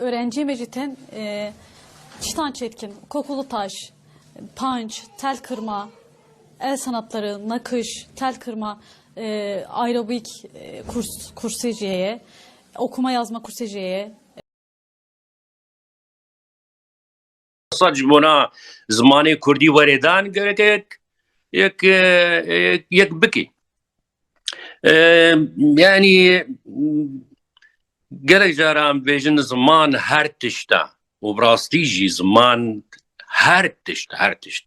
öğrenci meciten e, çıtan çetkin, kokulu taş, punch, tel kırma, el sanatları, nakış, tel kırma, e, aerobik e, kurs kursiyeciye, okuma yazma kursiyeciye, سەد ji بۆنا zimanê Kurdî weredan gerek yek yek yek bikî گەرە جاران بێژن زمان هەر تشتا و ڕاستیژی زمان هەر تشت هەر تشت.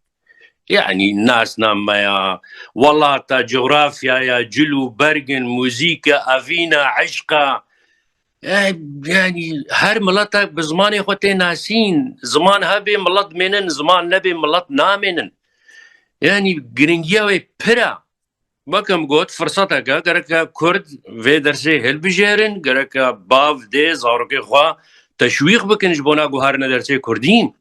یعنی ناسنامەیە وڵاتە جغرافیایە جل و بەرگن موزیکە ئەڤینە عشقا ینی هەر مڵەتە بە زمانی خۆتێ ناسین. زمان هەبێ مڵەت مێنن زمان نەبێ مڵەت نامێنن. ینی گرنگیەوەی پرە. Makam got fırsataka gerek Kurd ve dersi helbijêrin gerek bav dê zarokê xwe teşwîq bikin ji bona guharina dersê Kurdîn.